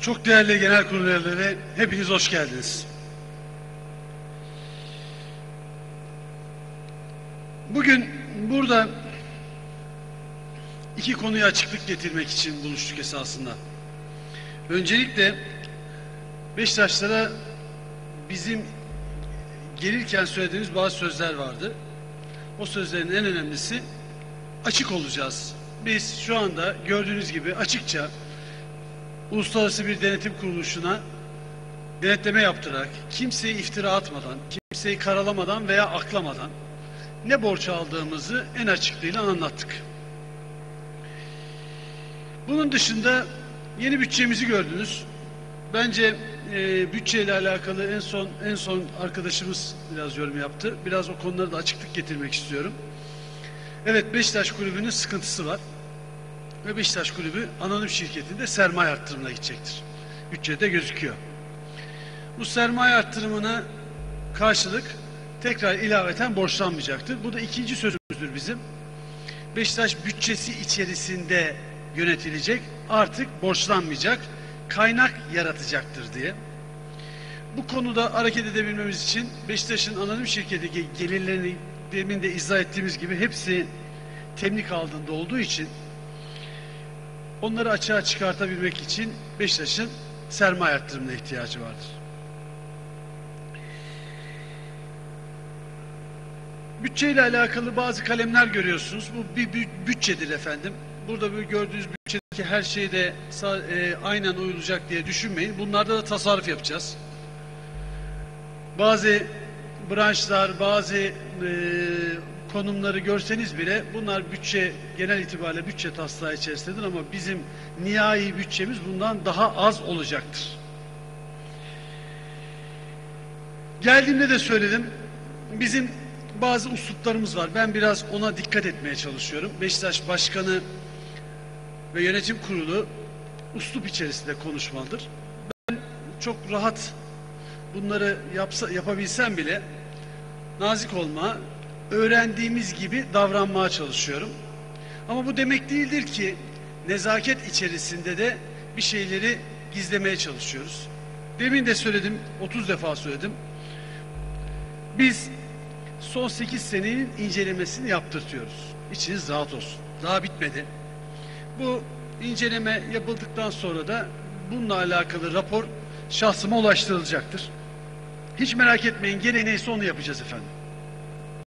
Çok değerli genel kurul hepiniz hoş geldiniz. Bugün burada iki konuya açıklık getirmek için buluştuk esasında. Öncelikle Beşiktaşlara bizim gelirken söylediğimiz bazı sözler vardı. O sözlerin en önemlisi açık olacağız. Biz şu anda gördüğünüz gibi açıkça uluslararası bir denetim kuruluşuna denetleme yaptırarak, kimseyi iftira atmadan, kimseyi karalamadan veya aklamadan ne borç aldığımızı en açıklığıyla anlattık. Bunun dışında yeni bütçemizi gördünüz. Bence e, bütçeyle alakalı en son en son arkadaşımız biraz yorum yaptı. Biraz o konuları da açıklık getirmek istiyorum. Evet Beşiktaş Kulübü'nün sıkıntısı var. Ve Beşiktaş Kulübü anonim şirketinde sermaye arttırımına gidecektir. Bütçede gözüküyor. Bu sermaye arttırımına karşılık tekrar ilaveten borçlanmayacaktır. Bu da ikinci sözümüzdür bizim. Beşiktaş bütçesi içerisinde yönetilecek, artık borçlanmayacak, kaynak yaratacaktır diye. Bu konuda hareket edebilmemiz için Beşiktaş'ın anonim şirketi gelirlerini demin de izah ettiğimiz gibi hepsi temlik altında olduğu için onları açığa çıkartabilmek için Beşiktaş'ın sermaye arttırımına ihtiyacı vardır. Bütçeyle alakalı bazı kalemler görüyorsunuz. Bu bir bütçedir efendim. Burada bu gördüğünüz bütçedeki her şey de e, aynen uyulacak diye düşünmeyin. Bunlarda da tasarruf yapacağız. Bazı branşlar, bazı e, konumları görseniz bile bunlar bütçe genel itibariyle bütçe taslağı içerisindedir ama bizim nihai bütçemiz bundan daha az olacaktır. Geldiğimde de söyledim. Bizim bazı usluplarımız var. Ben biraz ona dikkat etmeye çalışıyorum. Beşiktaş Başkanı ve yönetim kurulu uslup içerisinde konuşmalıdır. Ben çok rahat bunları yapsa, yapabilsem bile nazik olma, öğrendiğimiz gibi davranmaya çalışıyorum. Ama bu demek değildir ki nezaket içerisinde de bir şeyleri gizlemeye çalışıyoruz. Demin de söyledim, 30 defa söyledim. Biz son 8 senenin incelemesini yaptırtıyoruz. İçiniz rahat olsun. Daha bitmedi. Bu inceleme yapıldıktan sonra da bununla alakalı rapor şahsıma ulaştırılacaktır. Hiç merak etmeyin. Neyse onu yapacağız efendim.